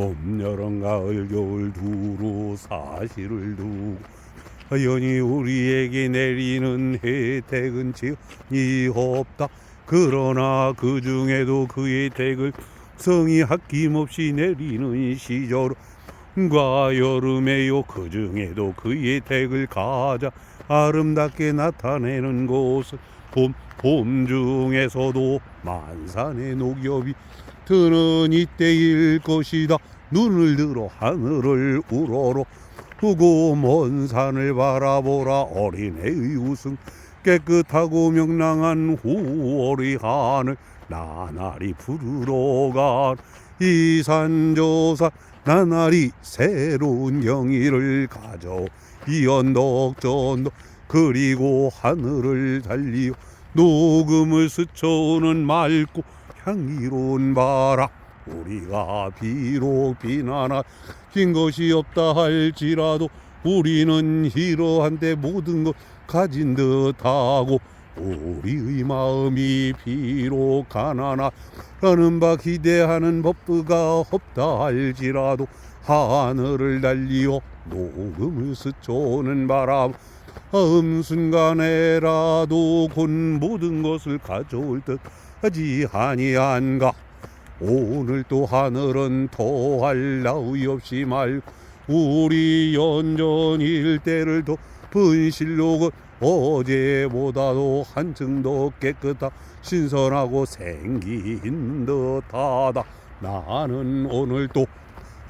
봄, 여름, 가을, 겨울 두루 사실을 두고 여연히 우리에게 내리는 혜택은 지연이 없다. 그러나 그 중에도 그 혜택을 성이 아낌없이 내리는 시절 과 여름에요 그 중에도 그 혜택을 가장 아름답게 나타내는 곳은 봄, 봄 중에서도 만산의 녹엽이 드는 이때일 것이다. 눈을 들어 하늘을 우러러 두고 먼 산을 바라보라. 어린애의 웃음 깨끗하고 명랑한 5월의 하늘 나날이 푸르러 간 이 산조사 나날이 새로운 영희를 가져 이 언덕 저 언덕 그리고 하늘을 달리어 녹음을 스쳐오는 맑고 향기로운 바람 우리가 비록 비난할 긴 것이 없다 할지라도 우리는 이러한데 모든 것 가진 듯하고 우리의 마음이 비록 가난하라는 바 기대하는 법부가 없다 할지라도 하늘을 달리어 녹음을 스쳐오는 바람 다음 순간에라도 곧 모든 것을 가져올 듯 하지 아니한가? 오늘 또 하늘은 더할 나위 없이 말 우리 연전 일대를 덮은 실록은 어제보다도 한층 더 깨끗하 신선하고 생긴 듯하다. 나는 오늘 또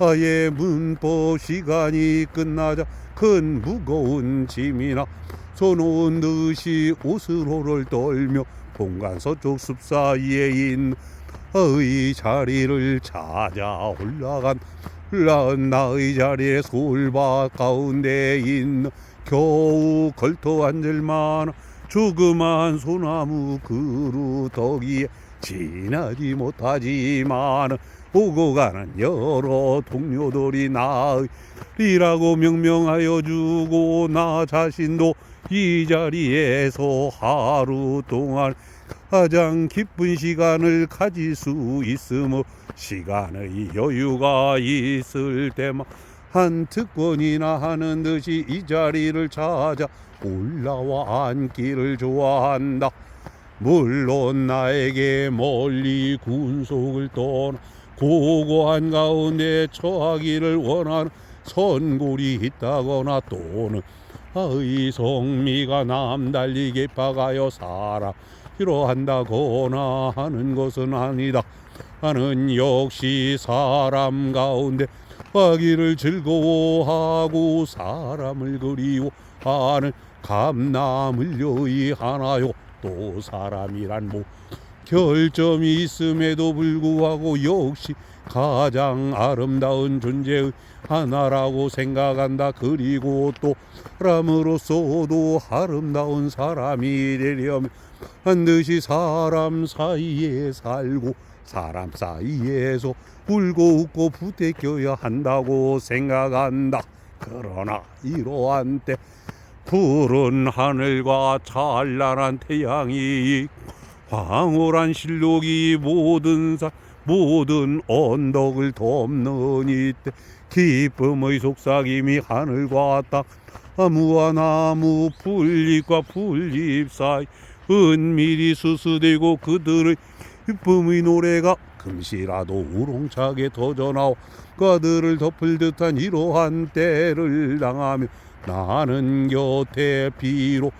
아예 문법 시간이 끝나자 큰 무거운 짐이나 손온 듯이 옷으로를 떨며 본관 서쪽 숲 사이에 있는 의 자리를 찾아 올라간 올라간 나의 자리에 솔밭 가운데 있는 겨우 걸터 앉을 만한 조그만 소나무 그루더기에 지나지 못하지만 오고 가는 여러 동료들이 나의리라고 명명하여 주고 나 자신도 이 자리에서 하루 동안 가장 기쁜 시간을 가질 수 있으며 시간의 여유가 있을 때만 한 특권이나 하는 듯이 이 자리를 찾아 올라와 앉기를 좋아한다. 물론 나에게 멀리 군속을 떠나 고고한 가운데 처하기를 원하는 선골이 있다거나 또는 아의 성미가 남달리게 박하여 사람 필요한다거나 하는 것은 아니다. 나는 역시 사람 가운데 하기를 즐거워하고 사람을 그리워하는 감남을 여의하나요. 또 사람이란 뭐 결점이 있음에도 불구하고 역시 가장 아름다운 존재의 하나라고 생각한다. 그리고 또 사람으로서도 아름다운 사람이 되려면 반드시 사람 사이에 살고 사람 사이에서 울고 웃고 부대껴야 한다고 생각한다. 그러나 이러한 때 푸른 하늘과 찬란한 태양이 황홀한 실록이 모든 산 모든 언덕을 덮는 이때 기쁨의 속삭임이 하늘과 땅 나무와 나무 풀잎과 풀잎 사이 은밀히 수수되고 그들의 기쁨의 노래가 금시라도 우렁차게 터져나오. 그들을 덮을 듯한 이러한 때를 당하며 나는 곁에 비로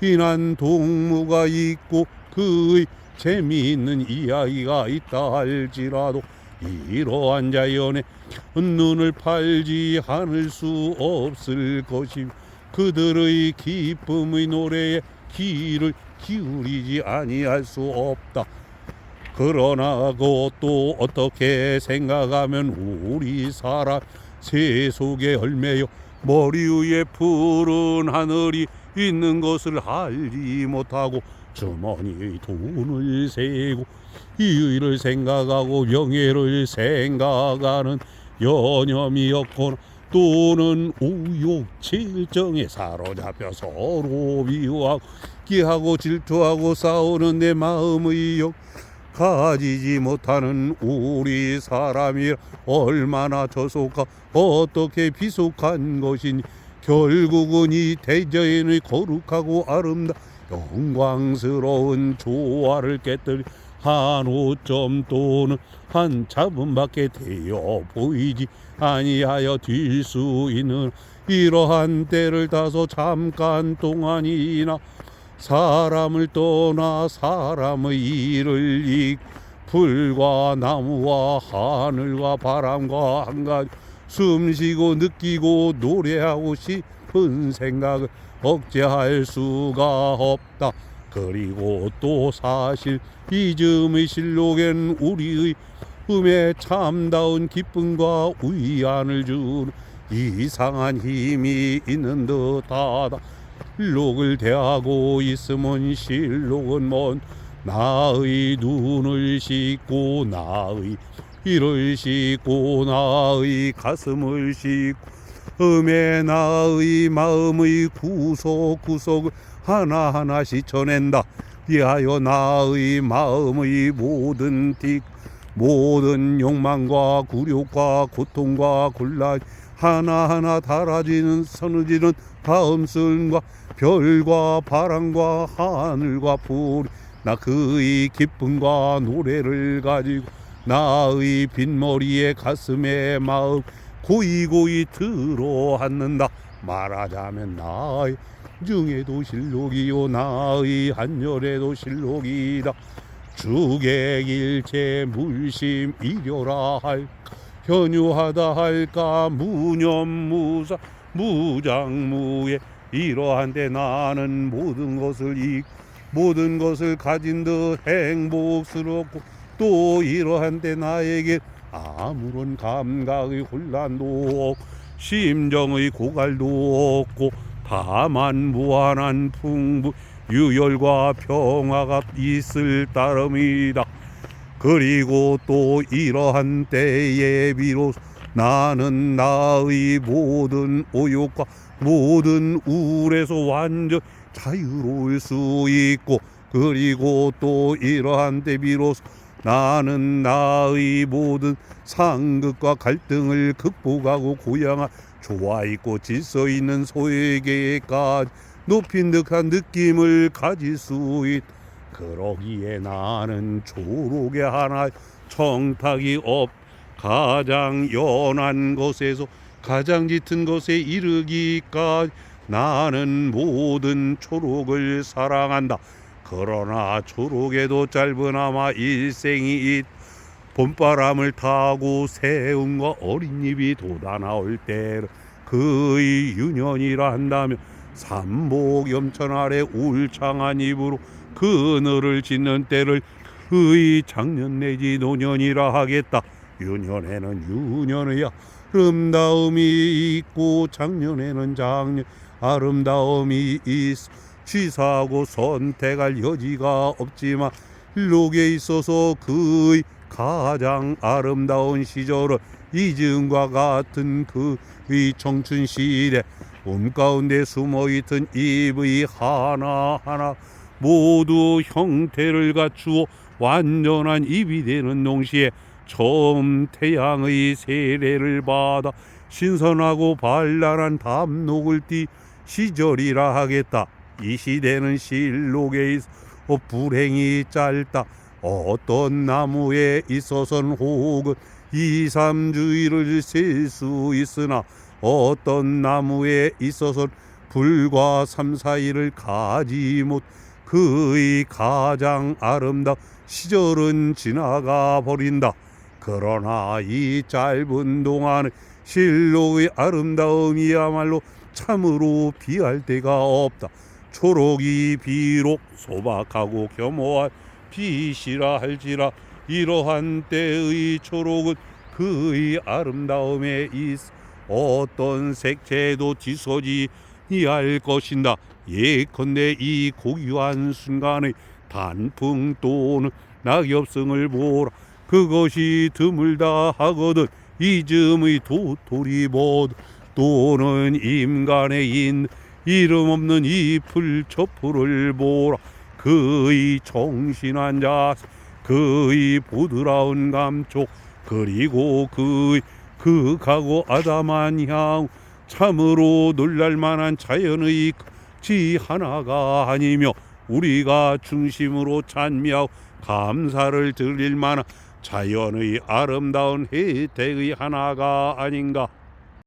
인한 동무가 있고 그의 재미있는 이야기가 있다 할지라도 이러한 자연에 눈을 팔지 않을 수 없을 것이 그들의 기쁨의 노래에 귀를 기울이지 아니할 수 없다. 그러나 그것도 어떻게 생각하면 우리 사람 세속에 얼매여 머리 위에 푸른 하늘이 있는 것을 알지 못하고 주머니의 돈을 세고 이의를 생각하고 명예를 생각하는 여념이 없거나 또는 우욕 질정에 사로잡혀 서로 미워하고 기하고 질투하고 싸우는 내 마음의 영 가지지 못하는 우리 사람이 얼마나 저속하 어떻게 비속한 것이니 결국은 이 대저인의 거룩하고 아름다 영광스러운 조화를 깨뜨리 한 오점 또는 한 잡음밖에 되어 보이지 아니하여 뛸 수 있는 이러한 때를 타서 잠깐 동안이나 사람을 떠나 사람의 일을 잇 풀과 나무와 하늘과 바람과 한 가지 숨쉬고 느끼고 노래하고 싶은 생각을 억제할 수가 없다. 그리고 또 사실 이즈음의 실록엔 우리의 음에 참다운 기쁨과 위안을 주는 이상한 힘이 있는 듯하다. 실록을 대하고 있으면 실록은 먼 나의 눈을 씻고 나의 이를 씻고 나의 가슴을 씻고 음에 나의 마음의 구석구석을 하나하나 씻어낸다. 위하여 나의 마음의 모든 틱 모든 욕망과 굴욕과 고통과 곤란 하나하나 달아지는 서늘지는 다음 순과 별과 바람과 하늘과 불이 나 그의 기쁨과 노래를 가지고 나의 빈머리에 가슴에 마음 고이고이 들어앉는다. 말하자면 나의 중에도 실록이요 나의 한열에도 실록이다. 주객일체 물심 이려라 할까 현유하다 할까? 무념무사 무장무예 이러한데 나는 모든 것을 잊 모든 것을 가진 듯 행복스럽고 또 이러한데 나에게 아무런 감각의 혼란도 없고 심정의 고갈도 없고 다만 무한한 풍부 유열과 평화가 있을 따름이다. 그리고 또 이러한 때에 비로소 나는 나의 모든 오욕과 모든 우울에서 완전 자유로울 수 있고 그리고 또 이러한 때 비로소 나는 나의 모든 상극과 갈등을 극복하고 고양한 좋아 있고 질서 있는 소에게까지 높인 듯한 느낌을 가질 수 있. 그러기에 나는 초록의 하나 청탁이 없 가장 연한 것에서 가장 짙은 것에 이르기까지 나는 모든 초록을 사랑한다. 그러나 초록에도 짧으나마 일생이 있 봄바람을 타고 새움과 어린 잎이 돋아나올 때 그의 유년이라 한다면 삼복 염천 아래 울창한 입으로 그늘을 짓는 때를 그의 작년 내지 노년이라 하겠다. 유년에는 유년의 아름다움이 있고 작년에는 작년 아름다움이 있어 취사하고 선택할 여지가 없지만 일록에 있어서 그의 가장 아름다운 시절은 이즈음과 같은 그의 청춘 시대 음 가운데 숨어있던 입의 하나하나 모두 형태를 갖추어 완전한 입이 되는 동시에 처음 태양의 세례를 받아 신선하고 발랄한 담록을 띠 시절이라 하겠다. 이 시대는 실록에 있어 불행이 짧다. 어떤 나무에 있어선 혹은 이삼주의를 셀 수 있으나 어떤 나무에 있어선 불과 삼사일을 가지 못 그의 가장 아름다운 시절은 지나가 버린다. 그러나 이 짧은 동안에 실록의 아름다움이야말로 참으로 비할 데가 없다. 초록이 비록 소박하고 겸허한 빛이라 할지라 이러한 때의 초록은 그의 아름다움에 있어 어떤 색채도 지서지 이할 것인다. 예컨대 이 고유한 순간의 단풍 또는 낙엽성을 보라. 그것이 드물다 하거든 이즘의 도토리 못 또는 인간의 인 이름 없는 이풀 촛불을 보라 그의 정신한 자 그의 부드러운 감촉 그리고 그의 극하고 아담한 향. 참으로 놀랄만한 자연의 지 하나가 아니며 우리가 중심으로 찬미하고 감사를 드릴 만한 자연의 아름다운 혜택의 하나가 아닌가